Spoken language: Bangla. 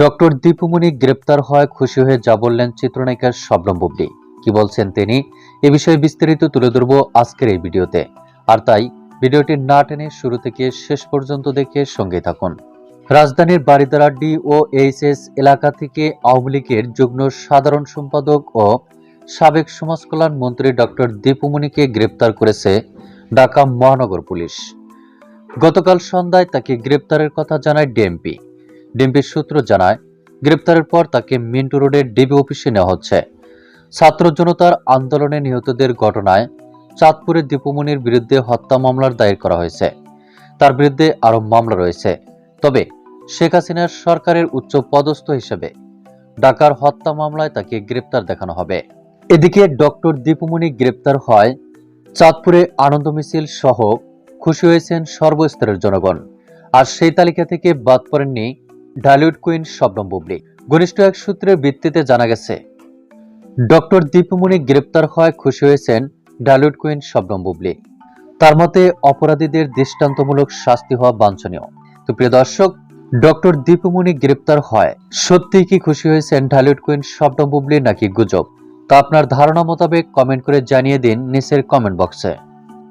ডক্টর দীপুমণি গ্রেপ্তার হয় খুশি হয়ে যা বললেন চিত্রনায়িকা শবনম বুবলি। কি বলছেন তিনি? এ বিষয়ে বিস্তারিত তুলে ধরবো আজকের এই ভিডিওতে। আর তাই, ভিডিওটি না টেনে শুরু থেকে শেষ পর্যন্ত দেখে সঙ্গে থাকুন। রাজধানীর বারিদারা ডি ও এইচএস এলাকা থেকে আওয়ামী লীগের যুগ্ম সাধারণ সম্পাদক ও সাবেক সমাজকল্যাণ মন্ত্রী ডক্টর দীপুমণিকে গ্রেপ্তার করেছে ঢাকা মহানগর পুলিশ। গতকাল সন্ধ্যায় তাকে গ্রেপ্তারের কথা জানায় ডিএমপি। ডিএমপির সূত্র জানায়, গ্রেপ্তারের পর তাকে মিন্টু রোডের ডিবি অফিসে নেওয়া হচ্ছে। ছাত্র জনতার আন্দোলনে নিহতদের ঘটনায় চাঁদপুরের দীপুমণির বিরুদ্ধে হত্যা মামলার দায়ের করা হয়েছে। তার বিরুদ্ধে আরও মামলা রয়েছে। তবে শেখ হাসিনার সরকারের উচ্চ পদস্থ হিসেবে ঢাকার হত্যা মামলায় তাকে গ্রেপ্তার দেখানো হবে। এদিকে ডক্টর দীপুমণি গ্রেপ্তার হয় চাঁদপুরে আনন্দ মিছিল সহ খুশি হয়েছেন সর্বস্তরের জনগণ। আর সেই তালিকা থেকে বাদ পড়েননি ঢালিউড কুইন শবনম বুবলি। ঘনিষ্ঠ এক সূত্রের ভিত্তিতে জানা গেছে, ডক্টর দীপুমণি গ্রেপ্তার হয় খুশি হয়েছেন ঢালিউড কুইন শবনম বুবলি। তার মতে, অপরাধীদের দৃষ্টান্তমূলক শাস্তি হওয়া বাঞ্ছনীয়। তো প্রিয় দর্শক, ডক্টর দীপুমণি গ্রেপ্তার হয় সত্যিই কি খুশি হয়েছেন ঢালিউড কুইন শবনম বুবলি নাকি গুজব? তা আপনার ধারণা মোতাবেক কমেন্ট করে জানিয়ে দিন নিচের কমেন্ট বক্সে।